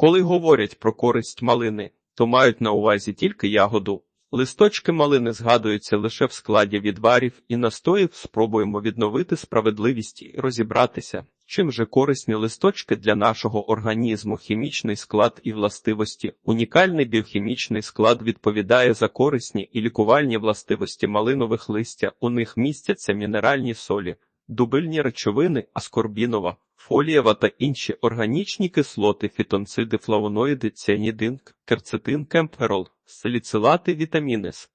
Коли говорять про користь малини, то мають на увазі тільки ягоду. Листочки малини згадуються лише в складі відварів і настоїв спробуємо відновити справедливість і розібратися, чим же корисні листочки для нашого організму, хімічний склад і властивості. Унікальний біохімічний склад відповідає за корисні і лікувальні властивості малинових листя. У них містяться мінеральні солі, дубильні речовини, аскорбінова, фолієва та інші органічні кислоти, фітонциди, флавоноїди, ціанідин, керцетин, кемферол, саліцилати, вітаміни С.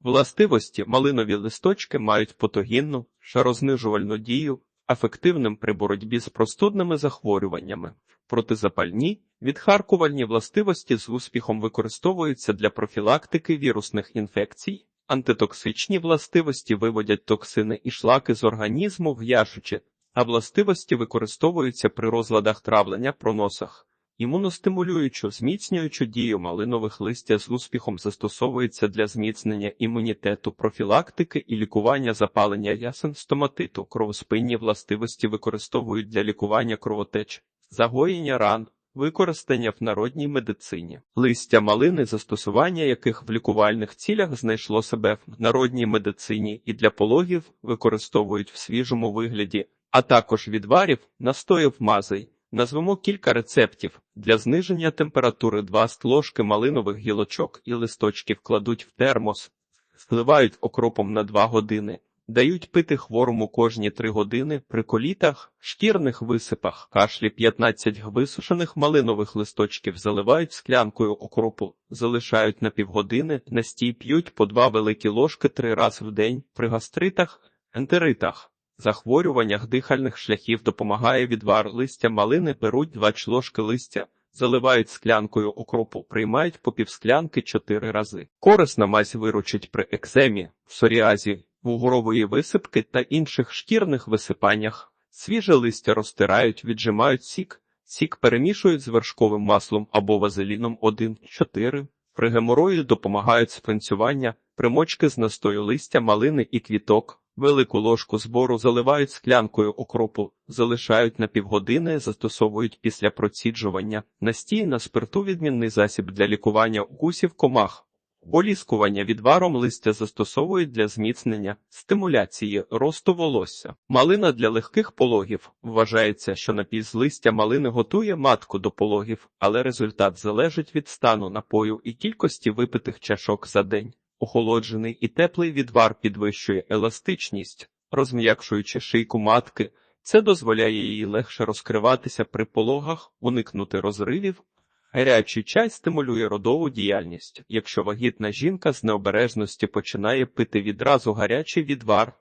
Властивості малинові листочки мають патогінну, шарознижувальну дію, ефективним при боротьбі з простудними захворюваннями, протизапальні, відхаркувальні властивості з успіхом використовуються для профілактики вірусних інфекцій, антитоксичні властивості виводять токсини і шлаки з організму в'яжучи, а властивості використовуються при розладах травлення проносах. Імуностимулюючу, зміцнюючу дію малинових листя з успіхом застосовується для зміцнення імунітету, профілактики і лікування запалення ясен стоматиту. Кровоспинні властивості використовують для лікування кровотеч, загоєння ран, використання в народній медицині. Листя малини, застосування яких в лікувальних цілях знайшло себе в народній медицині і для пологів використовують в свіжому вигляді, а також відварів, настоїв мазей. Назвемо кілька рецептів. Для зниження температури 2 ложки малинових гілочок і листочків кладуть в термос, зливають окропом на 2 години, дають пити хворому кожні 3 години при колітах, шкірних висипах, кашлі 15 висушених малинових листочків заливають склянкою окропу, залишають на півгодини, настій п'ють по 2 великі ложки 3 рази в день при гастритах, ентеритах. Захворюваннях дихальних шляхів допомагає відвар листя малини, беруть 2 ложки листя, заливають склянкою окропу, приймають по півсклянки 4 рази. Корисна мазь виручить при екземі, псоріазі, вугрової висипки та інших шкірних висипаннях. Свіже листя розтирають, віджимають сік, сік перемішують з вершковим маслом або вазеліном 1-4. При геморої допомагають спринцювання, примочки з настою листя малини і квіток. Велику ложку збору заливають склянкою окропу, залишають на півгодини, застосовують після проціджування. Настій на спирту відмінний засіб для лікування укусів комах. Оліскування відваром листя застосовують для зміцнення, стимуляції росту волосся. Малина для легких пологів. Вважається, що напій з листя малини готує матку до пологів, але результат залежить від стану напою і кількості випитих чашок за день. Охолоджений і теплий відвар підвищує еластичність, розм'якшуючи шийку матки. Це дозволяє їй легше розкриватися при пологах, уникнути розривів. Гарячий чай стимулює родову діяльність. Якщо вагітна жінка з необережності починає пити відразу гарячий відвар,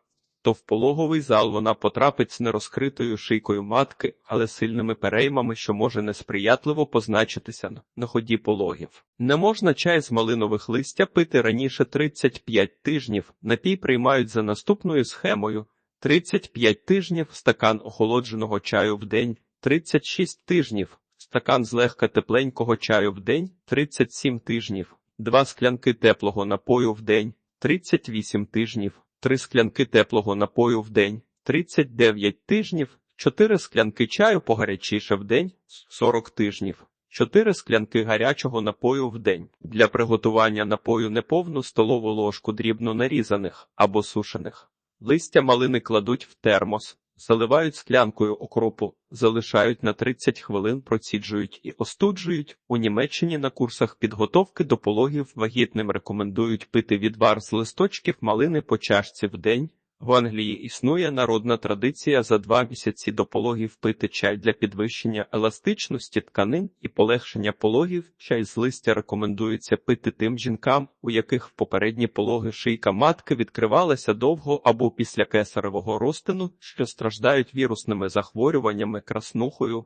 то в пологовий зал вона потрапить з нерозкритою шийкою матки, але сильними переймами, що може несприятливо позначитися на ході пологів. Не можна чай з малинових листя пити раніше 35 тижнів. Напій приймають за наступною схемою: 35 тижнів стакан охолодженого чаю в день, 36 тижнів, стакан злегка тепленького чаю в день, 37 тижнів, 2 склянки теплого напою в день, 38 тижнів. 3 склянки теплого напою в день, 39 тижнів, 4 склянки чаю погарячіше в день, 40 тижнів, 4 склянки гарячого напою в день. Для приготування напою неповну столову ложку дрібно нарізаних або сушених. Листя малини кладуть в термос, заливають склянкою окропу, залишають на 30 хвилин, проціджують і остуджують. У Німеччині на курсах підготовки до пологів вагітним рекомендують пити відвар з листочків малини по чашці в день. В Англії існує народна традиція за два місяці до пологів пити чай для підвищення еластичності тканин і полегшення пологів. Чай з листя рекомендується пити тим жінкам, у яких в попередні пологи шийка матки відкривалася довго або після кесаревого розтину, що страждають вірусними захворюваннями, краснухою.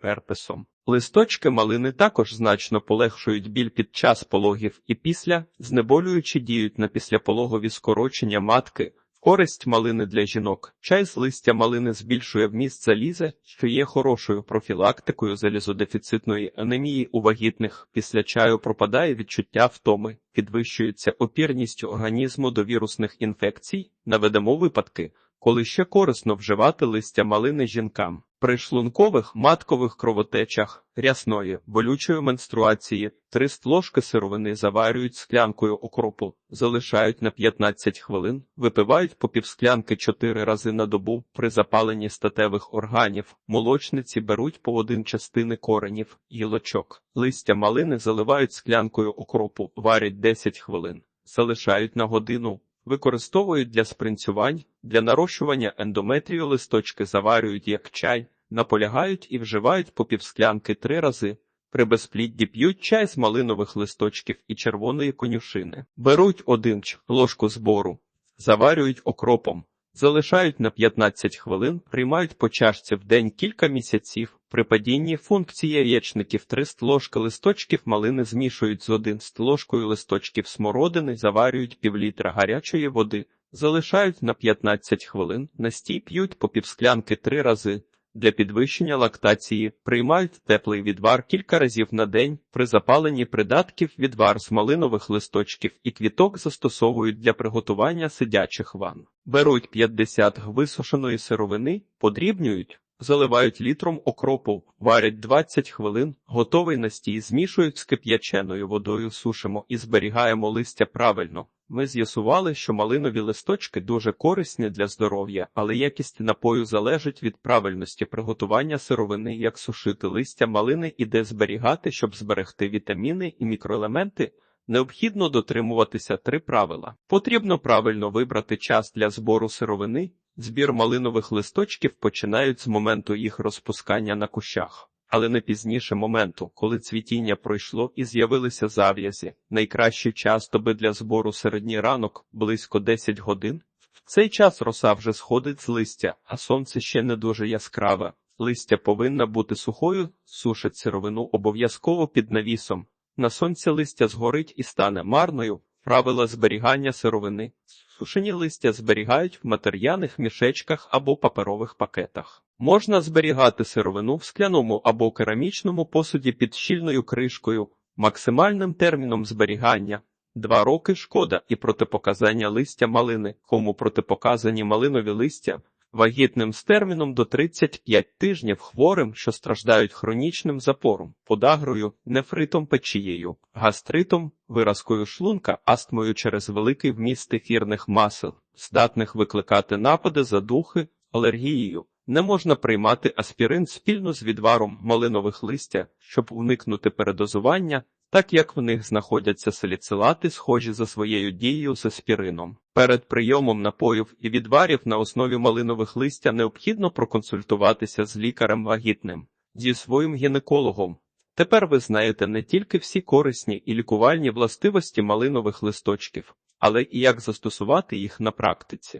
Перписом. Листочки малини також значно полегшують біль під час пологів і після, знеболюючи діють на післяпологові скорочення матки, Користь малини для жінок. Чай з листя малини збільшує вміст заліза, що є хорошою профілактикою залізодефіцитної анемії у вагітних. Після чаю пропадає відчуття втоми, підвищується опірність організму до вірусних інфекцій. Наведемо випадки, коли ще корисно вживати листя малини жінкам. При шлункових маткових кровотечах, рясної, болючої менструації, 3 ложки сировини заварюють склянкою окропу, залишають на 15 хвилин, випивають по півсклянки 4 рази на добу. При запаленні статевих органів молочниці беруть по один частини коренів, гілочок. Листя малини заливають склянкою окропу, варять 10 хвилин, залишають на годину. Використовують для спринцювань, для нарощування ендометрію листочки заварюють як чай, наполягають і вживають по півсклянки три рази. При безплідді п'ють чай з малинових листочків і червоної конюшини. Беруть один ложку збору, заварюють окропом, залишають на 15 хвилин, приймають по чашці в день кілька місяців. При падінні функції яєчників 3 ложки листочків малини змішують з 1 ложкою листочків смородини, заварюють півлітра гарячої води, залишають на 15 хвилин, настій п'ють по півсклянки три рази. Для підвищення лактації приймають теплий відвар кілька разів на день. При запаленні придатків відвар з малинових листочків і квіток застосовують для приготування сидячих ванн. Беруть 50 г висушеної сировини, подрібнюють, заливають літром окропу, варять 20 хвилин, готовий настій змішують з кип'яченою водою, сушимо і зберігаємо листя правильно. Ми з'ясували, що малинові листочки дуже корисні для здоров'я, але якість напою залежить від правильності приготування сировини, як сушити листя малини і де зберігати, щоб зберегти вітаміни і мікроелементи. Необхідно дотримуватися три правила. Потрібно правильно вибрати час для збору сировини. Збір малинових листочків починають з моменту їх розпускання на кущах, але не пізніше моменту, коли цвітіння пройшло і з'явилися зав'язі. Найкращий час доби для збору середній ранок близько 10 годин. В цей час роса вже сходить з листя, а сонце ще не дуже яскраве. Листя повинна бути сухою, сушить сировину обов'язково під навісом. На сонці листя згорить і стане марною. Правила зберігання сировини. Сушені листя зберігають в матер'яних мішечках або паперових пакетах. Можна зберігати сировину в скляному або керамічному посуді під щільною кришкою, максимальним терміном зберігання. Два роки шкода і протипоказання листя малини, кому протипоказані малинові листя, вагітним з терміном до 35 тижнів хворим, що страждають хронічним запором, подагрою, нефритом печією, гастритом, виразкою шлунка, астмою через великий вміст ефірних масел, здатних викликати напади задухи, алергією. Не можна приймати аспірин спільно з відваром малинових листя, щоб уникнути передозування, так як в них знаходяться саліцилати, схожі за своєю дією з аспірином. Перед прийомом напоїв і відварів на основі малинових листя необхідно проконсультуватися з лікарем вагітним, зі своїм гінекологом. Тепер ви знаєте не тільки всі корисні і лікувальні властивості малинових листочків, але і як застосувати їх на практиці.